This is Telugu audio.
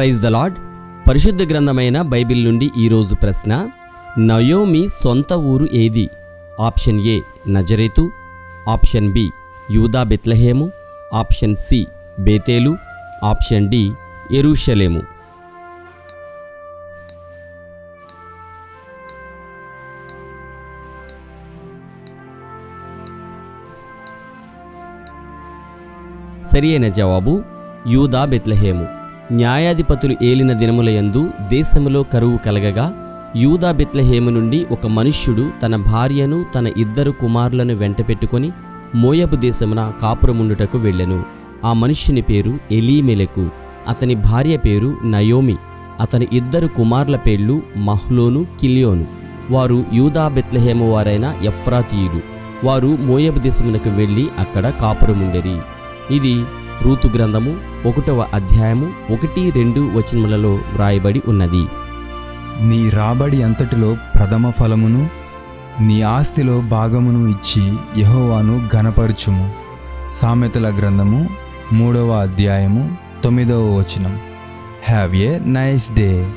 ప్రైజ్ ద లాడ్ పరిశుద్ధ గ్రంథమైన బైబిల్ నుండి ఈరోజు ప్రశ్న నయోమి సొంత ఊరు ఏది? Option A Nazareth. Option B యూదా బెత్లహేము. ఆప్షన్ సి బేతేలు. ఆప్షన్ డి ఎరూషలేము. సరి అయిన జవాబు యూదా బెత్లహేము. న్యాయాధిపతులు ఏలిన దినములయందు దేశములో కరువు కలగగా యూదా బెత్లహేము నుండి ఒక మనుష్యుడు తన భార్యను తన ఇద్దరు కుమారులను వెంటపెట్టుకొని మోయబు దేశమున కాపురముండుటకు వెళ్ళెను. ఆ మనుష్యుని పేరు ఎలీమెలకు అతని భార్య పేరు నయోమి అతని ఇద్దరు కుమారుల పేర్లు మహ్లోను కిలియోను. వారు యూదా బెత్లహేము వారైన ఎఫ్రాతీయులు. వారు మోయబు దేశమునకు వెళ్ళి అక్కడ కాపురముండెరి. ఇది రూతు గ్రంథము ఒకటవ అధ్యాయము ఒకటి రెండు వచనములలో వ్రాయబడి ఉన్నది. నీ రాబడి అంతటిలో ప్రథమ ఫలమును నీ ఆస్తిలో భాగమును ఇచ్చి యహోవాను ఘనపరుచుము. సామెతల గ్రంథము మూడవ అధ్యాయము తొమ్మిదవ వచనం. Have a nice day